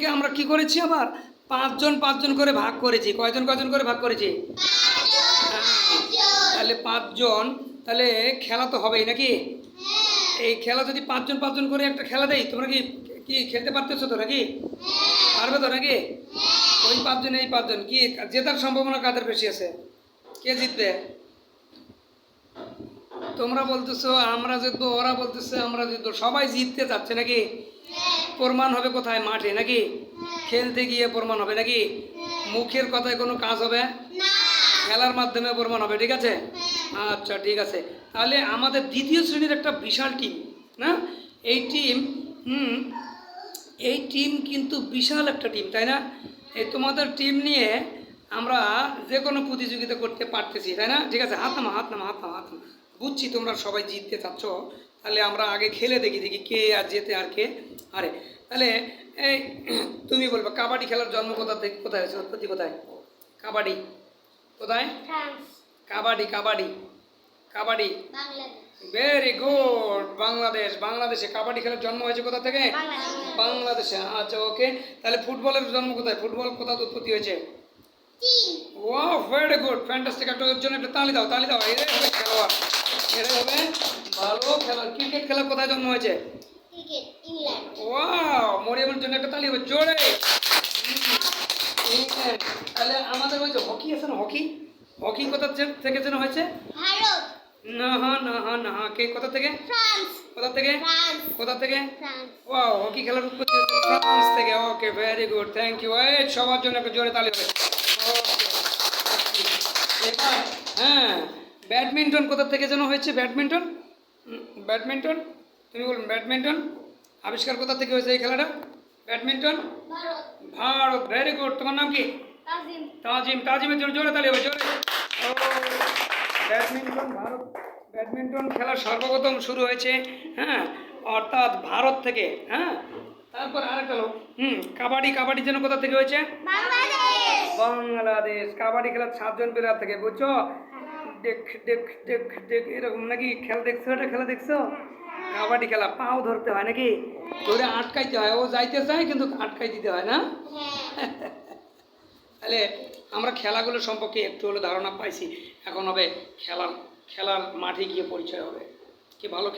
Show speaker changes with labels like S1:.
S1: কে আমরা কি করেছি আবার? পাঁচজন পাঁচজন করে ভাগ করেছি। কয়জন কয়জন করে ভাগ করেছি? হ্যাঁ, তাহলে পাঁচজন। তাহলে খেলা তো হবেই নাকি? এই খেলা যদি পাঁচজন পাঁচজন করে একটা খেলা দেয় তোমরা কি কি খেলতে পারতেছো তো নাকি? পারবে তো নাকি? ওই পাঁচজন এই পাঁচজন। কি জেতার সম্ভাবনা কাদের বেশি আছে? কে জিতবে? তোমরা বলতেছো আমরা জিতবো ওরা বলতেছে আমরা জিতবো। সবাই জিততে চাচ্ছে নাকি? প্রমাণ হবে কোথায়? মাঠে নাকি? খেলতে গিয়ে প্রমাণ হবে নাকি? মুখের কথায় কোনো কাজ হবে? খেলার মাধ্যমে প্রমাণ হবে ঠিক আছে? আচ্ছা ঠিক আছে। তাহলে আমাদের দ্বিতীয় শ্রেণির একটা বিশাল টিম না? এই টিম হুম এই টিম কিন্তু বিশাল একটা টিম তাই না? এই তোমাদের টিম নিয়ে আমরা যে কোনো প্রতিযোগিতা করতে পারতেছি তাই না? ঠিক আছে? হাত নামা হাত নামা হাত নামা হাত নামা বুঝছি তোমরা সবাই জিততে চাচ্ছ। তাহলে আমরা আগে খেলে দেখি দেখি কে আর জেতে আর কে আরে তাহলে এই তুমি বলবে কাবাডি খেলার জন্ম কোথা থেকে কোথায় হয়েছে উৎপত্তি কোথায়? কাবাডি। কোথায়? Kabaddi kabaddi. Kabaddi. Very good Bangladesh. বাংলাদেশে কাবাডি খেলার জন্ম হয়েছে কোথা থেকে?
S2: বাংলাদেশে।
S1: আচ্ছা ওকে। তাহলে ফুটবলের জন্ম কোথায়? ফুটবল কোথা উৎপত্তি হয়েছে?
S2: চীন।
S1: ও ভেরি গুড ফ্যান্টাস্টিক একটা জন্য একটা তালি দাও তালি দাও। এরাই হবে খেলোয়াড়। এরাই হবে ভালো খেলোয়াড় ক্রিকেট খেলা কোথায় জন্ম হয়েছে? ওয়াও মরিয়মের জন্য একটা তালি হবে জোরে। ইংল্যান্ড। তাহলে আমাদের ওই যে হকি আছে না হকি? হকি কোথা থেকে যেন হয়েছে?
S2: ভারত।
S1: না হা না হা না হা কে কোথা থেকে?
S2: ফ্রান্স।
S1: কোথা থেকে?
S2: ফ্রান্স।
S1: কোথা থেকে?
S2: ফ্রান্স।
S1: ওয়াও হকি খেলার উৎপত্তি ফ্রান্স থেকে। Okay very good thank you এই সবার জন্য একটা জোরে তালি হবে। হ্যাঁ ব্যাডমিন্টন কোথা থেকে যেন হয়েছে? ব্যাডমিন্টন? ব্যাডমিন্টন? তুমি বলুন ব্যাডমিন্টন? আবিষ্কার কোথা থেকে হয়েছে এই খেলাটা? ব্যাডমিন্টন?
S2: ভারত।
S1: ভেরি গুড তোমার নাম কি?
S2: তাজিম।
S1: তাজিম। তাজিমের জন্য জোরে তালি হবে জোরে। ব্যাডমিন্টন ভারত। ব্যাডমিন্টন খেলা সর্বপ্রথম শুরু হয়েছে হ্যাঁ অর্থাৎ ভারত থেকে হ্যাঁ। তারপর আরেকটা লোক হুম কাবাডি। কাবাডি যেন কোথা থেকে হয়েছে?
S2: বাংলাদেশ।
S1: বাংলাদেশ। কাবাডি খেলার সাতজন প্লেয়ার থেকে বুঝছ? দেখ দেখ দেখ দেখ এরকম নাকি খেলা দেখছ? এটা খেলা দেখছ? কাবাডি খেলা পাও ধরতে হয় নাকি? ধরে আটকাইতে হয় ও যাইতে চায় কিন্তু আটকাই দিতে হয় না?
S2: হ্যাঁ।
S1: তাহলে আমরা খেলাগুলো সম্পর্কে একটু হলে ধারণা পাইছি। এখন হবে খেলার খেলার মাঠে গিয়ে পরিচয় হবে। কি ভালো